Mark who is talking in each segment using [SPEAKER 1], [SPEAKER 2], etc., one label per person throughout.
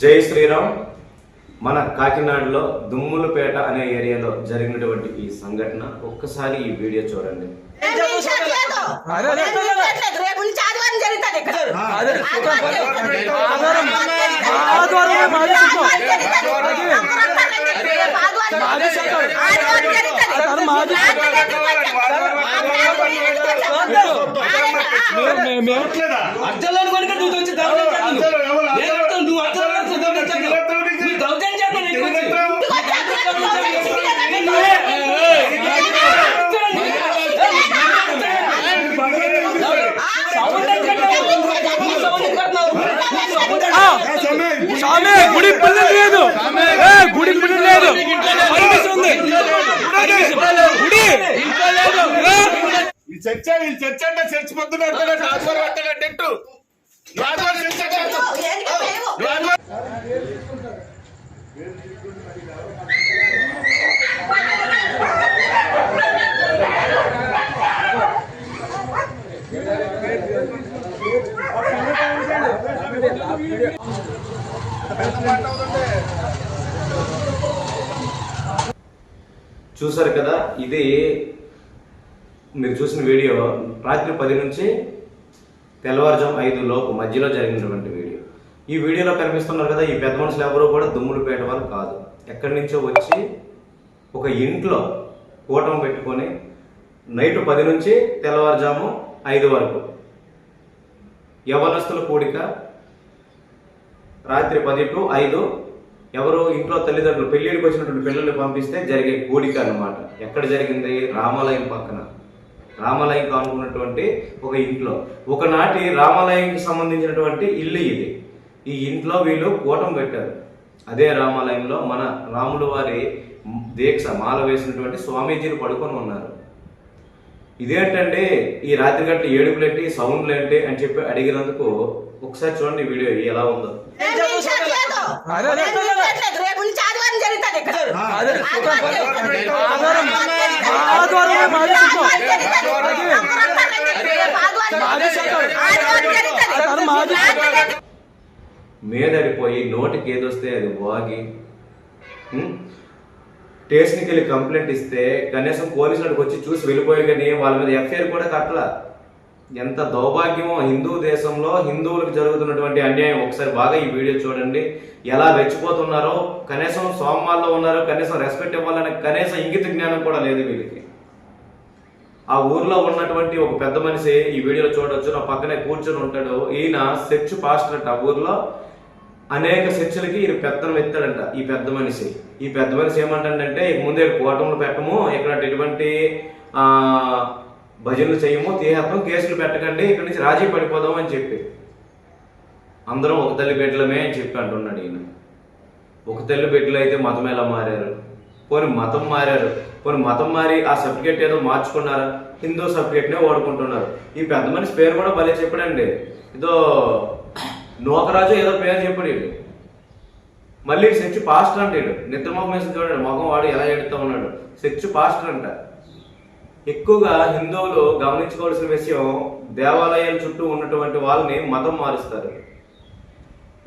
[SPEAKER 1] జై శ్రీరామ్. మన కాకినాడలో దుమ్ములపేట అనే ఏరియాలో జరిగినటువంటి ఈ సంఘటన ఒక్కసారి ఈ వీడియో చూడండి.
[SPEAKER 2] ఆధారం. గుడి పిల్లలు గుడి లేదు. పర్మిషన్ ఉంది. గుడి ఇంట్లో లేదు ఏ?
[SPEAKER 3] ఈ చర్చ ఈ చర్చ అంటే చర్చ. పొద్దున పెట్టాలంటే
[SPEAKER 1] చూసారు కదా ఇది మీరు చూసిన వీడియో. రాత్రి పది నుంచి తెల్లవారుజాము ఐదు లోపు మధ్యలో జరిగినటువంటి వీడియో. ఈ వీడియోలో కనిపిస్తున్నారు కదా ఈ పెద్ద మనుషులు ఎవరు కూడా దుమ్ములపేట వాళ్ళు కాదు. ఎక్కడి నుంచో వచ్చి ఒక ఇంట్లో కూటం పెట్టుకొని నైట్ పది నుంచి తెల్లవారుజాము ఐదు వరకు యవనస్తుల కూడిక రాత్రి పది టు ఐదు ఎవరు ఇంట్లో తల్లిదండ్రులు పెళ్ళిడికి వచ్చినటువంటి పిల్లల్ని పంపిస్తే జరిగే కూడిక అన్నమాట. ఎక్కడ జరిగింది? రామాలయం పక్కన. రామాలయం కానుకున్నటువంటి ఒక ఇంట్లో. ఒకనాటి రామాలయంకి సంబంధించినటువంటి ఇల్లు ఇది. ఈ ఇంట్లో వీళ్ళు కూటం పెట్టారు అదే రామాలయంలో మన రాముల వారి దీక్ష మాల వేసినటువంటి స్వామీజీలు పడుకొని ఉన్నారు. ఇదేంటంటే ఈ రాత్రి గట్ల ఏడుపులు ఏంటి సౌండ్లు ఏంటి అని చెప్పి అడిగినందుకు ఒకసారి చూడండి వీడియో ఎలా ఉందో.
[SPEAKER 4] రేపు నుంచి ఆదివారం జరుగుతుంది ఇక్కడ.
[SPEAKER 1] మీదడిపోయి నోటికి ఏదొస్తే అది వాగి ఉం? స్టేషన్కి వెళ్ళి కంప్లైంట్ ఇస్తే కనీసం పోలీసులకు వచ్చి చూసి వెళ్ళిపోయారు కానీ వాళ్ళ మీద ఎఫ్ఐఆర్ కూడా కట్టల. ఎంత దౌర్భాగ్యమో హిందూ దేశంలో హిందువులకు జరుగుతున్నటువంటి అన్యాయం ఒకసారి బాగా ఈ వీడియో చూడండి. ఎలా రెచ్చిపోతున్నారో కనీసం సోమాల్లో ఉన్నారో కనీసం రెస్పెక్ట్ ఇవ్వాలనే కనీసం ఇంగిత జ్ఞానం కూడా లేదు వీళ్ళకి. ఆ ఊర్లో ఉన్నటువంటి ఒక పెద్ద మనిషి ఈ వీడియోలో చూడొచ్చు. నా పక్కనే కూర్చొని ఉంటాడు. ఈయన చర్చ్ పాస్టర్ అంట ఆ ఊర్లో. అనేక చర్చలకి ఈయన పెద్దను ఎత్తాడంట ఈ పెద్ద మనిషి. ఈ పెద్ద మనిషి ఏమంటాడంటే ముందే కోటములు పెట్టము. ఇక్కడ ఎటువంటి భజనలు చేయము తీహత్వం కేసులు పెట్టకండి ఇక్కడ నుంచి రాజీ పడిపోదాం అని చెప్పి. అందరం ఒక తల్లి బిడ్డలమే అని చెప్పి అంటున్నాడు ఈయన. ఒక తల్లి బిడ్డలు అయితే మతం ఎలా మారారు? పోనీ మతం మారారు. పోనీ మతం మారి ఆ సర్టిఫికేట్ ఏదో మార్చుకున్నారా? హిందూ సర్టిఫికేట్నే వాడుకుంటున్నారు. ఈ పెద్ద మనిషి పేరు కూడా భలే చెప్పాడండి. ఏదో నూకరాజు ఏదో పేరు చెప్పాడు మళ్ళీ సెర్చ్ పాస్టర్ అంటాడు నిద్రమొఖం వేసి చూడండి మొఖం వాడు ఎలా ఎడుతూ ఉన్నాడు. సెచ్చు పాస్టర్ అంట. ఎక్కువగా హిందువులు గమనించుకోవాల్సిన విషయం దేవాలయాల చుట్టూ ఉన్నటువంటి వాళ్ళని మతం మారుస్తారు.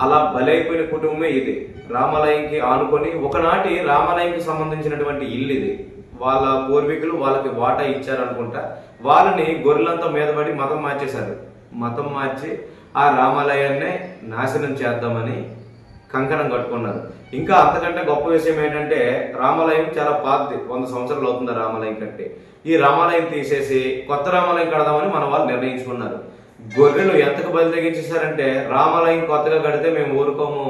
[SPEAKER 1] అలా బలైపోయిన కుటుంబమే ఇది. రామాలయంకి ఆనుకొని ఒకనాటి రామాలయంకి సంబంధించినటువంటి ఇల్లు ఇది. వాళ్ళ పూర్వీకులు వాళ్ళకి వాటా ఇచ్చారనుకుంటా వాళ్ళని గొర్రెలంతా మీద పడి మతం మార్చేశారు. మతం మార్చి ఆ రామాలయాన్నే నాశనం చేద్దామని కంకణం కట్టుకున్నారు. ఇంకా అంతకంటే గొప్ప విషయం ఏంటంటే రామాలయం చాలా పాతది. వంద సంవత్సరాలు అవుతుంది రామాలయం కట్టి. ఈ రామాలయం తీసేసి కొత్త రామాలయం కడదామని మన వాళ్ళు నిర్ణయించుకున్నారు. గొర్రెలు ఎంతకు బలి తగ్గించేశారంటే రామాలయం కొత్తగా కడితే మేము ఊరుకోము.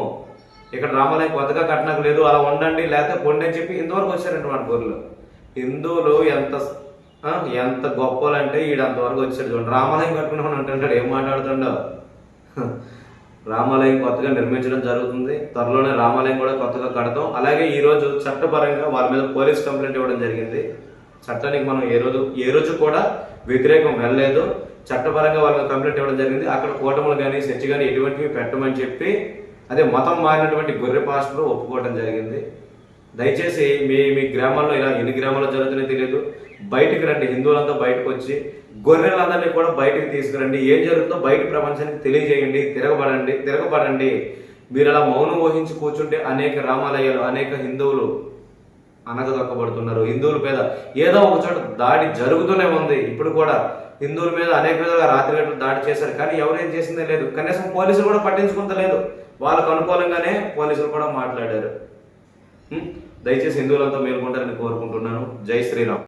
[SPEAKER 1] ఇక్కడ రామాలయం కొత్తగా కట్టనకు లేదు అలా ఉండండి లేకపోతే పొండి అని చెప్పి ఇంతవరకు వచ్చారంట మన గొర్రెలు. హిందువులు ఎంత ఎంత గొప్పలు అంటే ఈడు అంతవరకు వచ్చాడు చూడండి. రామాలయం కట్టుకున్నామని అంటుంటాడు ఏం మాట్లాడుతుండో? రామాలయం కొత్తగా నిర్మించడం జరుగుతుంది. త్వరలోనే రామాలయం కూడా కొత్తగా కడతాం. అలాగే ఈ రోజు చట్టపరంగా వాళ్ళ మీద పోలీస్ కంప్లైంట్ ఇవ్వడం జరిగింది. చట్టానికి మనం ఏ రోజు ఏ రోజు కూడా వ్యతిరేకం వెళ్ళలేదు. చట్టపరంగా వాళ్ళకి కంప్లైంట్ ఇవ్వడం జరిగింది. అక్కడ కూటములు కానీ చర్చ కానీ ఎటువంటివి పెట్టమని చెప్పి అదే మతం మారినటువంటి గొర్రె పాస్టర్ ఒప్పుకోవడం జరిగింది. దయచేసి మీ మీ గ్రామాల్లో ఇలా ఎన్ని గ్రామాల్లో జరుగుతున్నాయో తెలియదు. బయటికి రండి హిందువులంతా బయటకు వచ్చి గొర్రెలందరినీ కూడా బయటికి తీసుకురండి. ఏం జరుగుతుందో బయట ప్రపంచానికి తెలియజేయండి తిరగబడండి తిరగబడండి. మీరు అలా మౌనం వహించి కూర్చుంటే అనేక రామాలయాలు అనేక హిందువులు అనగదొక్కబడుతున్నారు. హిందువుల మీద ఏదో ఒక చోట దాడి జరుగుతూనే ఉంది. ఇప్పుడు కూడా హిందువుల మీద అనేక విధాలుగా రాత్రి గంటలు దాడి చేశారు. కానీ ఎవరేం చేసిందే లేదు. కనీసం పోలీసులు కూడా పట్టించుకుంటలేదు. వాళ్ళకు అనుకూలంగానే పోలీసులు కూడా మాట్లాడారు. దయచేసి హిందువులంతా మేల్కొంటారని కోరుకుంటున్నాను. జై శ్రీరామ్.